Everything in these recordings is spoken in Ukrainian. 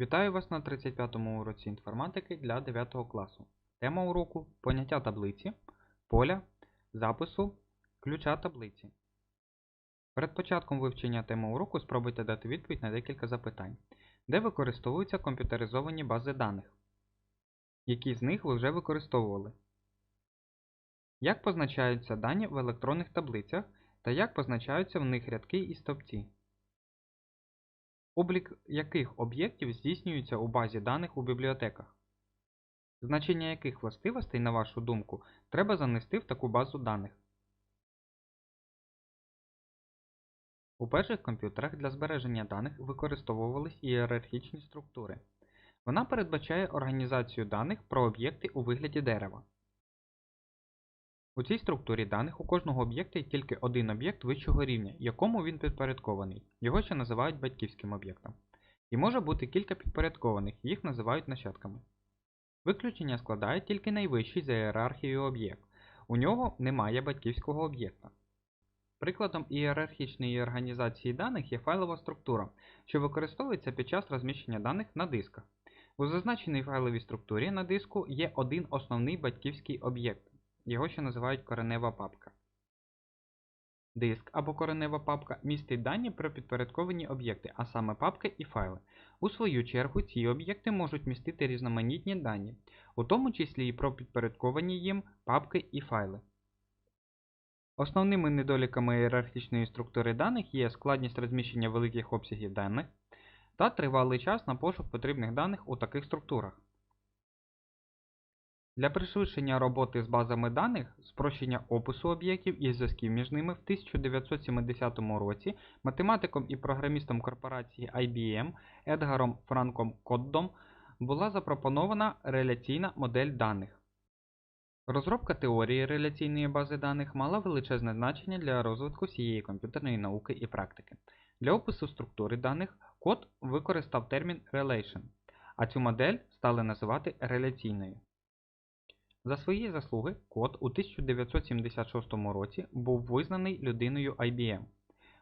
Вітаю вас на 35-му уроці інформатики для 9 класу. Тема уроку поняття таблиці, поля, запису, ключа таблиці. Перед початком вивчення теми уроку спробуйте дати відповідь на декілька запитань. Де використовуються комп'ютеризовані бази даних? Які з них ви вже використовували? Як позначаються дані в електронних таблицях та як позначаються в них рядки і стовпці? Облік яких об'єктів здійснюється у базі даних у бібліотеках? Значення яких властивостей, на вашу думку, треба занести в таку базу даних? У перших комп'ютерах для збереження даних використовувались ієрархічні структури. Вона передбачає організацію даних про об'єкти у вигляді дерева. У цій структурі даних у кожного об'єкта є тільки один об'єкт вищого рівня, якому він підпорядкований. Його ще називають батьківським об'єктом. І може бути кілька підпорядкованих, їх називають нащадками. Виключення складає тільки найвищий за ієрархією об'єкт. У нього немає батьківського об'єкта. Прикладом ієрархічної організації даних є файлова структура, що використовується під час розміщення даних на дисках. У зазначеній файловій структурі на диску є один основний батьківський об'єкт. Його ще називають коренева папка. Диск або коренева папка містить дані про підпорядковані об'єкти, а саме папки і файли. У свою чергу ці об'єкти можуть містити різноманітні дані, у тому числі і про підпорядковані їм папки і файли. Основними недоліками ієрархічної структури даних є складність розміщення великих обсягів даних та тривалий час на пошук потрібних даних у таких структурах. Для пришвидшення роботи з базами даних, спрощення опису об'єктів і зв'язків між ними в 1970 році математиком і програмістом корпорації IBM Едгаром Франком Коддом була запропонована реляційна модель даних. Розробка теорії реляційної бази даних мала величезне значення для розвитку всієї комп'ютерної науки і практики. Для опису структури даних код використав термін relation, а цю модель стали називати реляційною. За свої заслуги код у 1976 році був визнаний людиною IBM.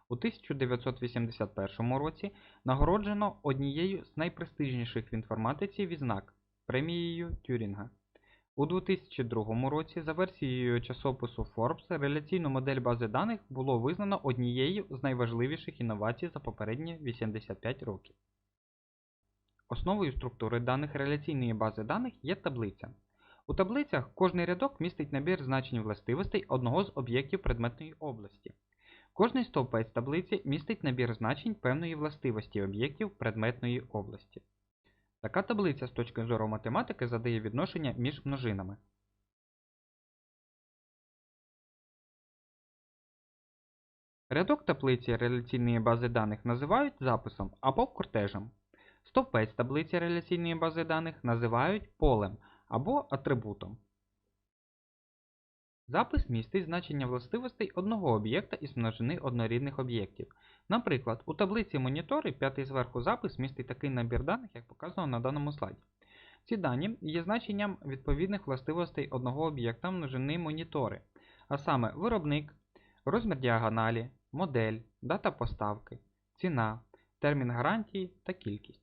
У 1981 році нагороджено однією з найпрестижніших в інформатиці відзнак премією Тюрінга. У 2002 році за версією часопису Forbes реляційну модель бази даних було визнано однією з найважливіших інновацій за попередні 85 років. Основою структури даних реляційної бази даних є таблиця. У таблицях кожний рядок містить набір значень властивостей одного з об'єктів предметної області. Кожний стовпець таблиці містить набір значень певної властивості об'єктів предметної області. Така таблиця з точки зору математики задає відношення між множинами. Рядок таблиці реляційної бази даних називають записом або кортежем. Стовпець таблиці реляційної бази даних називають полем або атрибутом. Запис містить значення властивостей одного об'єкта із множини однорідних об'єктів. Наприклад, у таблиці монітори п'ятий зверху запис містить такий набір даних, як показано на даному слайді. Ці дані є значенням відповідних властивостей одного об'єкта множини монітори, а саме виробник, розмір діагоналі, модель, дата поставки, ціна, термін гарантії та кількість.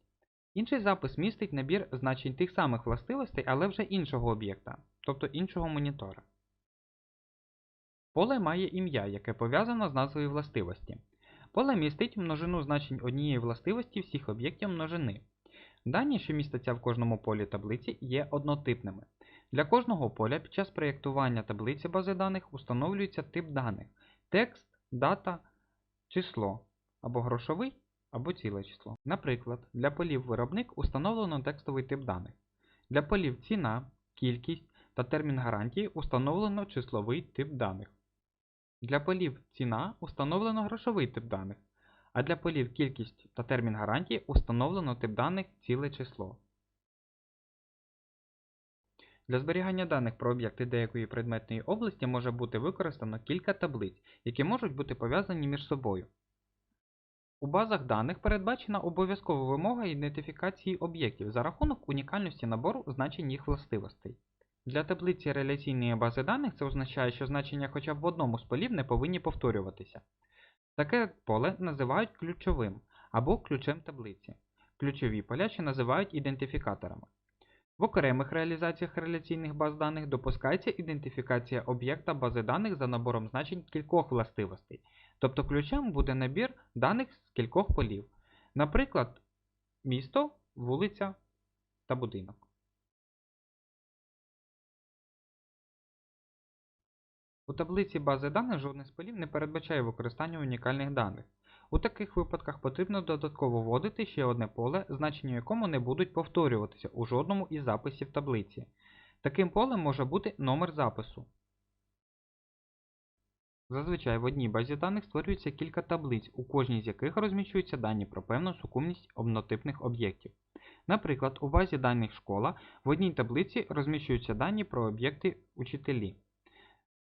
Інший запис містить набір значень тих самих властивостей, але вже іншого об'єкта, тобто іншого монітора. Поле має ім'я, яке пов'язано з назвою властивості. Поле містить множину значень однієї властивості всіх об'єктів множини. Дані, що містяться в кожному полі таблиці, є однотипними. Для кожного поля під час проєктування таблиці бази даних установлюється тип даних текст, дата, число або грошовий або ціле число. Наприклад, для полів виробник установлено текстовий тип даних. Для полів ціна, кількість та термін гарантії установлено числовий тип даних. Для полів ціна установлено грошовий тип даних, а для полів кількість та термін гарантії установлено тип даних ціле число. Для зберігання даних про об'єкти деякої предметної області може бути використано кілька таблиць, які можуть бути пов'язані між собою. У базах даних передбачена обов'язкова вимога ідентифікації об'єктів за рахунок унікальності набору значень їх властивостей. Для таблиці реляційної бази даних це означає, що значення хоча б в одному з полів не повинні повторюватися. Таке поле називають ключовим або ключем таблиці. Ключові поля ще називають ідентифікаторами. В окремих реалізаціях реляційних баз даних допускається ідентифікація об'єкта бази даних за набором значень кількох властивостей. Тобто ключем буде набір даних з кількох полів. Наприклад, місто, вулиця та будинок. У таблиці бази даних жодних з полів не передбачає використання унікальних даних. У таких випадках потрібно додатково вводити ще одне поле, значення якому не будуть повторюватися у жодному із записів таблиці. Таким полем може бути номер запису. Зазвичай в одній базі даних створюється кілька таблиць, у кожній з яких розміщуються дані про певну сукупність однотипних об'єктів. Наприклад, у базі даних школа в одній таблиці розміщуються дані про об'єкти учителі.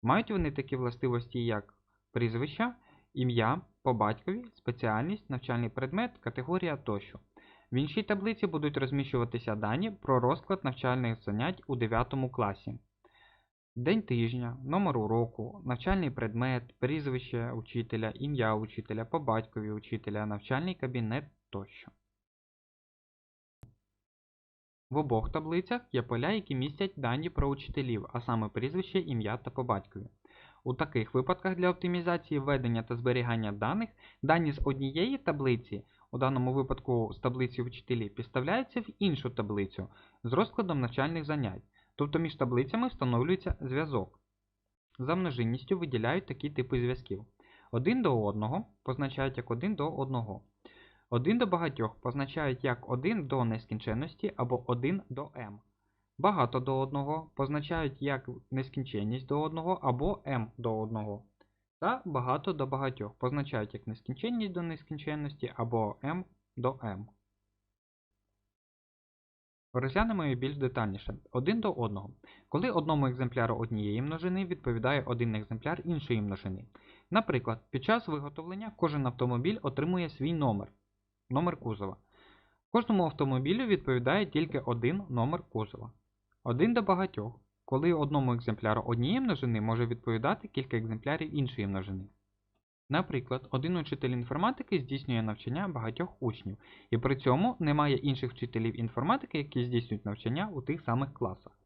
Мають вони такі властивості, як прізвища, ім'я, по батькові, спеціальність, навчальний предмет, категорія тощо. В іншій таблиці будуть розміщуватися дані про розклад навчальних занять у 9 класі. День тижня, номер уроку, навчальний предмет, прізвище учителя, ім'я учителя, по батькові учителя, навчальний кабінет тощо. В обох таблицях є поля, які містять дані про учителів, а саме прізвище, ім'я та по батькові. У таких випадках для оптимізації введення та зберігання даних, дані з однієї таблиці, у даному випадку з таблиці вчителів, підставляються в іншу таблицю з розкладом навчальних занять, тобто між таблицями встановлюється зв'язок. За множинністю виділяють такі типи зв'язків. Один до одного позначають як один до одного. Один до багатьох позначають як 1 до нескінченності або 1 до m. Багато до одного позначають як нескінченність до одного або m до одного. Та багато до багатьох позначають як нескінченність до нескінченності або m до m. Розглянемо її більш детальніше. Один до одного. Коли одному екземпляру однієї множини відповідає один екземпляр іншої множини. Наприклад, під час виготовлення кожен автомобіль отримує свій номер номер кузова. Кожному автомобілю відповідає тільки один номер кузова. Один до багатьох, коли одному екземпляру однієї множини може відповідати кілька екземплярів іншої множини. Наприклад, один учитель інформатики здійснює навчання багатьох учнів, і при цьому немає інших вчителів інформатики, які здійснюють навчання у тих самих класах.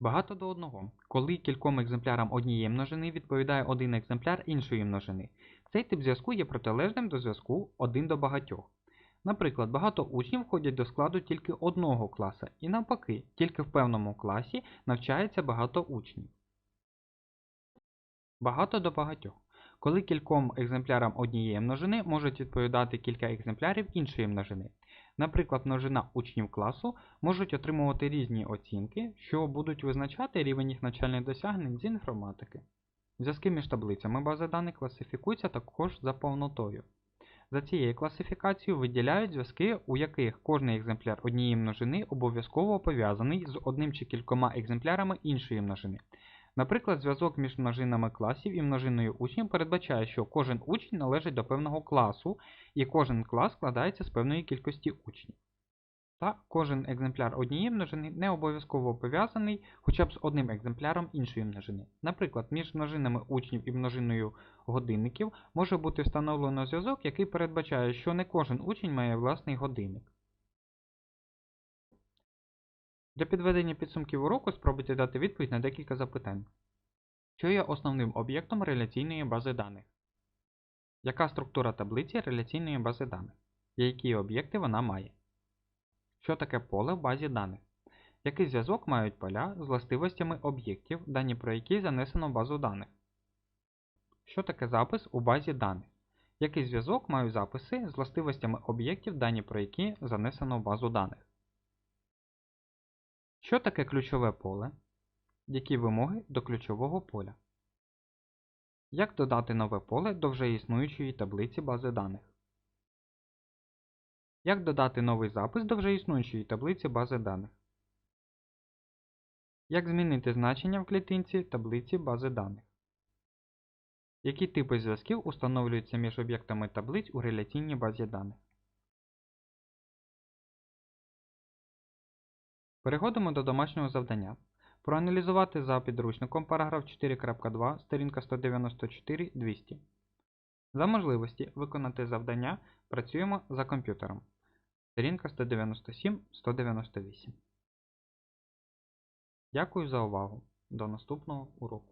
Багато до одного, коли кільком екземплярам однієї множини відповідає один екземпляр іншої множини. Цей тип зв'язку є протилежним до зв'язку один до багатьох. Наприклад, багато учнів входять до складу тільки одного класа, і навпаки, тільки в певному класі навчається багато учнів. Багато до багатьох. Коли кільком екземплярам однієї множини можуть відповідати кілька екземплярів іншої множини. Наприклад, множина учнів класу можуть отримувати різні оцінки, що будуть визначати рівень їх навчальних досягнень з інформатики. Зв'язки між таблицями бази даних класифікуються також за повнотою. За цією класифікацією виділяють зв'язки, у яких кожний екземпляр однієї множини обов'язково пов'язаний з одним чи кількома екземплярами іншої множини. Наприклад, зв'язок між множинами класів і множиною учнів передбачає, що кожен учень належить до певного класу, і кожен клас складається з певної кількості учнів. Та кожен екземпляр однієї множини не обов'язково пов'язаний хоча б з одним екземпляром іншої множини. Наприклад, між множинами учнів і множиною годинників може бути встановлено зв'язок, який передбачає, що не кожен учень має власний годинник. Для підведення підсумків уроку спробуйте дати відповідь на декілька запитань. Що є основним об'єктом реляційної бази даних? Яка структура таблиці реляційної бази даних? Які об'єкти вона має? Що таке поле в базі даних? Який зв'язок мають поля з властивостями об'єктів, дані про які занесено в базу даних? Що таке запис у базі даних? Який зв'язок мають записи з властивостями об'єктів, дані про які занесено в базу даних? Що таке ключове поле? Які вимоги до ключового поля? Як додати нове поле до вже існуючої таблиці бази даних? Як додати новий запис до вже існуючої таблиці бази даних? Як змінити значення в клітинці таблиці бази даних? Які типи зв'язків установлюються між об'єктами таблиць у реляційній базі даних? Переходимо до домашнього завдання. Проаналізувати за підручником параграф 4.2, сторінка 194-200. За можливості виконати завдання працюємо за комп'ютером. Сторінка 197-198. Дякую за увагу. До наступного уроку.